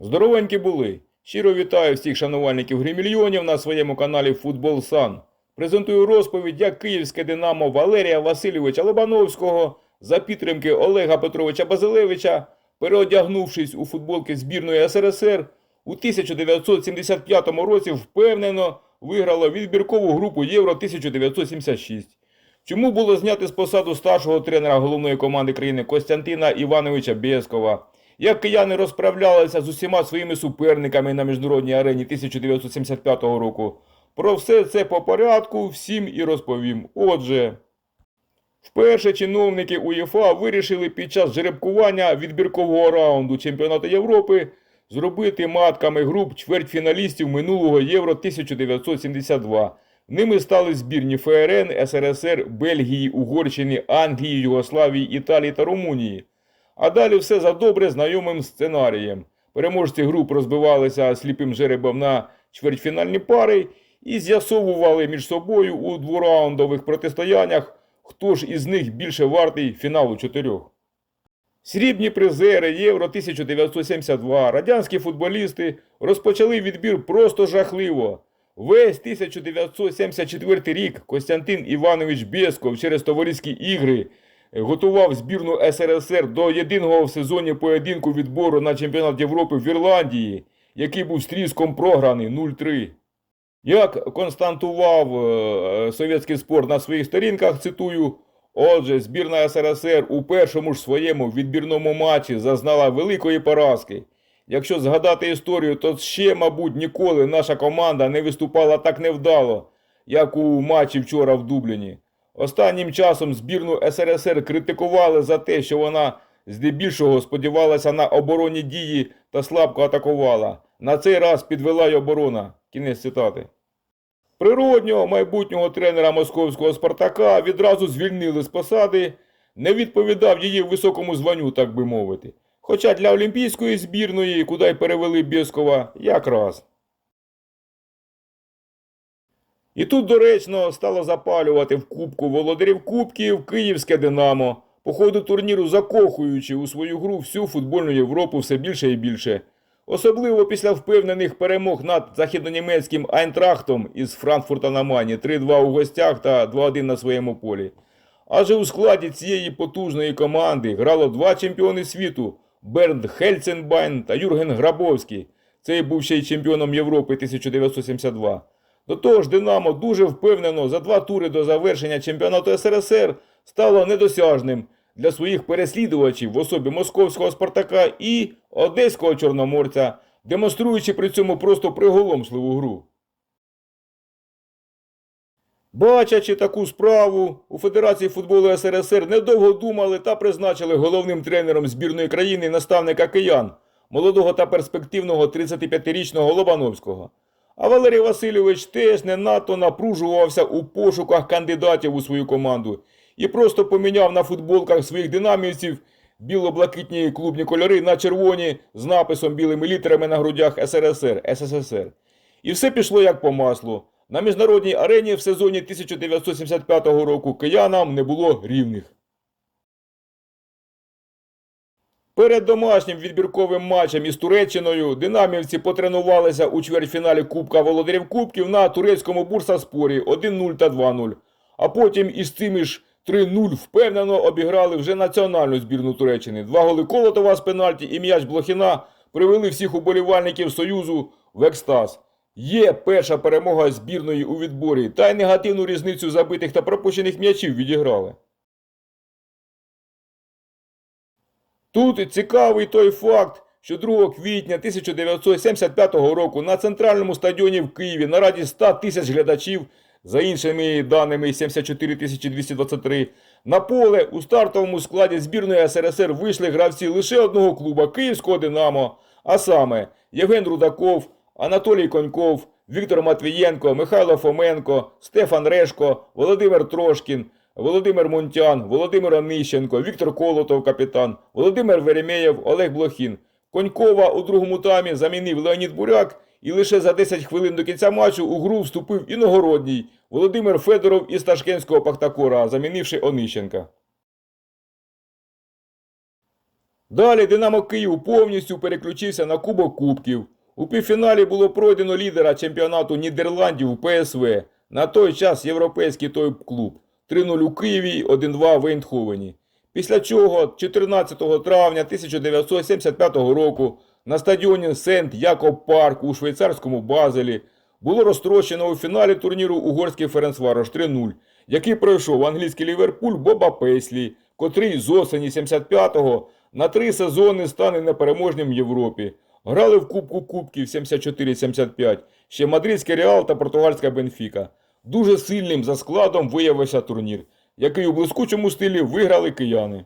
Здоровенькі були. Щиро вітаю всіх шанувальників гримільйонів на своєму каналі Футбол Сан. Презентую розповідь, як київське Динамо Валерія Васильовича Лобановського за підтримки Олега Петровича Базилевича, переодягнувшись у футболки збірної СРСР, у 1975 році впевнено виграло відбіркову групу Євро 1976. Чому було зняти з посаду старшого тренера головної команди країни Костянтина Івановича Бєскова? Як кияни розправлялися з усіма своїми суперниками на міжнародній арені 1975 року? Про все це по порядку всім і розповім. Отже, вперше чиновники УЄФА вирішили під час жеребкування відбіркового раунду чемпіонату Європи зробити матками груп чвертьфіналістів минулого Євро 1972. Ними стали збірні ФРН, СРСР, Бельгії, Угорщини, Англії, Югославії, Італії та Румунії. А далі все за добре знайомим сценарієм. Переможці груп розбивалися сліпим жеребом на чвертьфінальні пари і з'ясовували між собою у двураундових протистояннях, хто ж із них більше вартий фіналу чотирьох. Срібні призери Євро 1972 радянські футболісти розпочали відбір просто жахливо. Весь 1974 рік Костянтин Іванович Бєсков через товариські ігри готував збірну СРСР до єдиного в сезоні поєдинку відбору на чемпіонат Європи в Ірландії, який був стріском програний 0-3. Як константував е, совєтський спорт на своїх сторінках, цитую, отже, збірна СРСР у першому ж своєму відбірному матчі зазнала великої поразки. Якщо згадати історію, то ще, мабуть, ніколи наша команда не виступала так невдало, як у матчі вчора в Дубліні. Останнім часом збірну СРСР критикували за те, що вона здебільшого сподівалася на оборонні дії та слабко атакувала. На цей раз підвела й оборона. Кінець цитати. Природнього майбутнього тренера московського Спартака відразу звільнили з посади, не відповідав її високому званню, так би мовити. Хоча для олімпійської збірної, куди й перевели Бєскова, якраз. І тут доречно стало запалювати в Кубку володарів Кубків Київське Динамо, по ходу турніру закохуючи у свою гру всю футбольну Європу все більше і більше. Особливо після впевнених перемог над західнонімецьким Айнтрахтом із Франкфурта на Мані 3-2 у гостях та 2-1 на своєму полі. Адже у складі цієї потужної команди грало два чемпіони світу Бернд Хельценбайн та Юрген Грабовський. Цей був ще й чемпіоном Європи 1972. До того ж, Динамо дуже впевнено за два тури до завершення чемпіонату СРСР стало недосяжним для своїх переслідувачів в особі московського Спартака і одеського Чорноморця, демонструючи при цьому просто приголомшливу гру. Бачачи таку справу, у Федерації футболу СРСР недовго думали та призначили головним тренером збірної країни наставника киян, молодого та перспективного 35-річного Лобановського. А Валерій Васильович теж не надто напружувався у пошуках кандидатів у свою команду і просто поміняв на футболках своїх динамівців біло-блакитні клубні кольори на червоні з написом білими літерами на грудях СРСР, СССР. І все пішло як по маслу. На міжнародній арені в сезоні 1975 року киянам не було рівних. Перед домашнім відбірковим матчем із Туреччиною динамівці потренувалися у чвертьфіналі Кубка Володарів Кубків на турецькому бурсаспорі 1-0 та 2-0. А потім із цими ж 3-0 впевнено обіграли вже національну збірну Туреччини. Два голи Колотова з пенальті і м'яч Блохіна привели всіх уболівальників Союзу в екстаз. Є перша перемога збірної у відборі, та й негативну різницю забитих та пропущених м'ячів відіграли. Тут цікавий той факт, що 2 квітня 1975 року на центральному стадіоні в Києві на раді 100 тисяч глядачів, за іншими даними 74 223, на поле у стартовому складі збірної СРСР вийшли гравці лише одного клуба Київського Динамо, а саме Євген Рудаков, Анатолій Коньков, Віктор Матвієнко, Михайло Фоменко, Стефан Решко, Володимир Трошкін, Володимир Мунтян, Володимир Онищенко, Віктор Колотов, капітан, Володимир Веремєєв, Олег Блохін. Конькова у другому таймі замінив Леонід Буряк і лише за 10 хвилин до кінця матчу у гру вступив іногородній Володимир Федоров із Ташкентського Пахтакора, замінивши Онищенка. Далі Динамо Київ повністю переключився на Кубок Кубків. У півфіналі було пройдено лідера чемпіонату Нідерландів ПСВ. На той час європейський той клуб 3-0 у Києві, 1-2 в Ейндховені. Після чого 14 травня 1975 року на стадіоні Сент Якоб Парк у швейцарському Базелі було розтрощено у фіналі турніру угорський Ференцварош 3-0, який пройшов англійський Ліверпуль Боба Песлі, котрий з осені 75-го на три сезони стане непереможним в Європі. Грали в Кубку Кубків 74-75, ще Мадридський Реал та португальська Бенфіка. Дуже сильним за складом виявився турнір, який у блискучому стилі виграли кияни.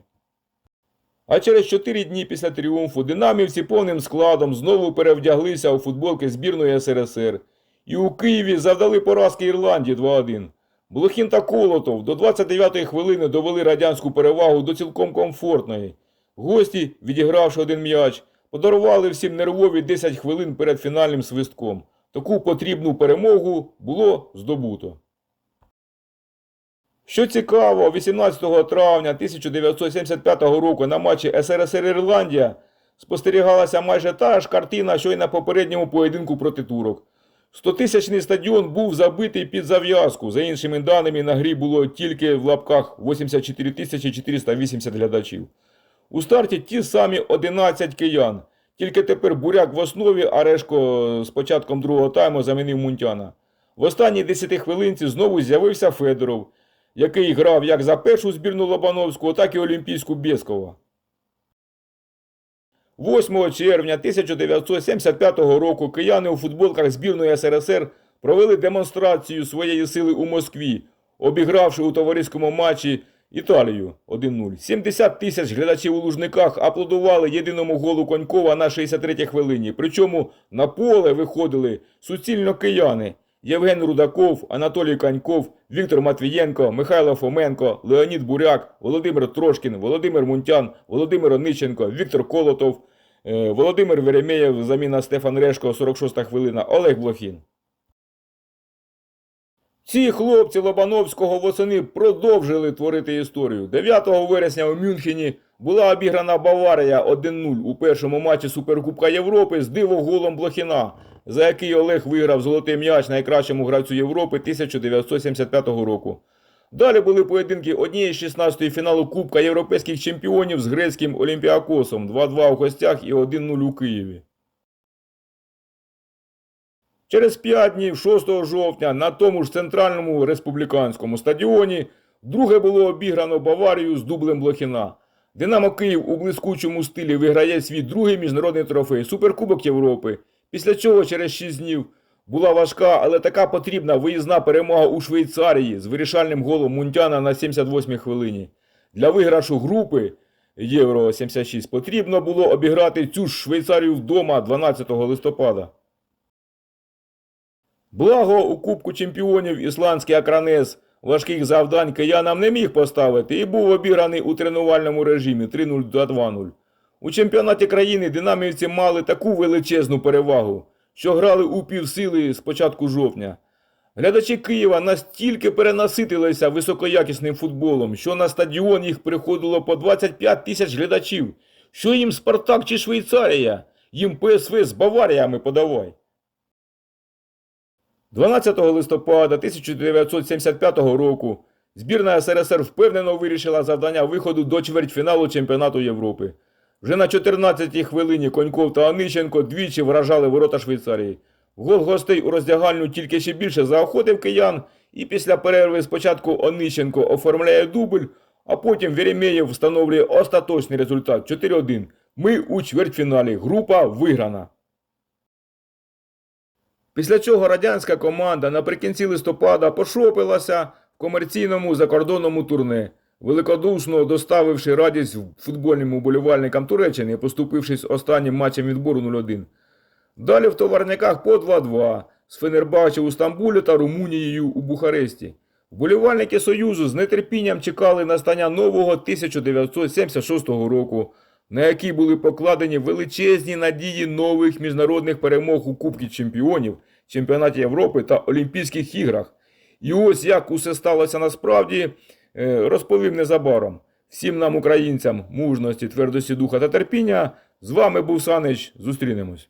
А через 4 дні після тріумфу динамівці повним складом знову перевдяглися у футболки збірної СРСР. І у Києві завдали поразки Ірландії 2-1. Блохін та Колотов до 29-ї хвилини довели радянську перевагу до цілком комфортної. Гості, відігравши один м'яч, подарували всім нервові 10 хвилин перед фінальним свистком. Таку потрібну перемогу було здобуто. Що цікаво, 18 травня 1975 року на матчі СРСР Ірландія спостерігалася майже та ж картина, що й на попередньому поєдинку проти турок. Стотисячний стадіон був забитий під зав'язку. За іншими даними, на грі було тільки в лапках 84 480 глядачів. У старті ті самі 11 киян. Тільки тепер буряк в основі, а Решко з початком другого тайму замінив Мунтяна. В останній 10 хвилинці знову з'явився Федоров, який грав як за першу збірну Лобановського, так і Олімпійську Бєскова. 8 червня 1975 року кияни у футболках збірної СРСР провели демонстрацію своєї сили у Москві, обігравши у товариському матчі Італію 1-0. 70 тисяч глядачів у Лужниках аплодували єдиному голу Конькова на 63-й хвилині. Причому на поле виходили суцільно кияни. Євген Рудаков, Анатолій Каньков, Віктор Матвієнко, Михайло Фоменко, Леонід Буряк, Володимир Трошкін, Володимир Мунтян, Володимир Ониченко, Віктор Колотов, е, Володимир Веремєєв, заміна Стефан Решко, 46 хвилина, Олег Блохін. Ці хлопці Лобановського восени продовжили творити історію. 9 вересня у Мюнхені була обіграна Баварія 1-0 у першому матчі Суперкубка Європи з дивоголом Блохіна, за який Олег виграв золотий м'яч найкращому гравцю Європи 1975 року. Далі були поєдинки однієї з 16 фіналу Кубка європейських чемпіонів з грецьким Олімпіакосом 2-2 у гостях і 1-0 у Києві. Через 5 днів, 6 жовтня, на тому ж центральному республіканському стадіоні друге було обіграно Баварію з дублем Блохіна. Динамо Київ у блискучому стилі виграє свій другий міжнародний трофей Суперкубок Європи. Після чого через 6 днів була важка, але така потрібна виїзна перемога у Швейцарії з вирішальним голом Мунтяна на 78-й хвилині. Для виграшу групи Євро 76 потрібно було обіграти цю ж Швейцарію вдома 12 листопада. Благо у Кубку чемпіонів ісландський Акранес важких завдань киянам не міг поставити і був обіграний у тренувальному режимі 3-0 та 2-0. У чемпіонаті країни динамівці мали таку величезну перевагу, що грали у півсили з початку жовтня. Глядачі Києва настільки перенаситилися високоякісним футболом, що на стадіон їх приходило по 25 тисяч глядачів. Що їм Спартак чи Швейцарія? Їм ПСВ з Баваріями подавай. 12 листопада 1975 року збірна СРСР впевнено вирішила завдання виходу до чвертьфіналу чемпіонату Європи. Вже на 14-й хвилині Коньков та Онищенко двічі вражали ворота Швейцарії. Гол гостей у роздягальню тільки ще більше заохотив киян, і після перерви спочатку Онищенко оформляє дубль, а потім Веремєєв встановлює остаточний результат 4-1. Ми у чвертьфіналі. Група виграна. Після чого радянська команда наприкінці листопада пошопилася в комерційному закордонному турне, великодушно доставивши радість футбольним уболівальникам Туреччини, поступившись останнім матчем відбору 0-1. Далі в товарниках по 2-2 з Фенербаче у Стамбулі та Румунією у Бухаресті. Вболівальники Союзу з нетерпінням чекали настання нового 1976 року, на який були покладені величезні надії нових міжнародних перемог у Кубці Чемпіонів, Чемпіонаті Європи та Олімпійських іграх. І ось як усе сталося насправді, е, розповім незабаром. Всім нам, українцям, мужності, твердості духа та терпіння. З вами був Санич. Зустрінемось.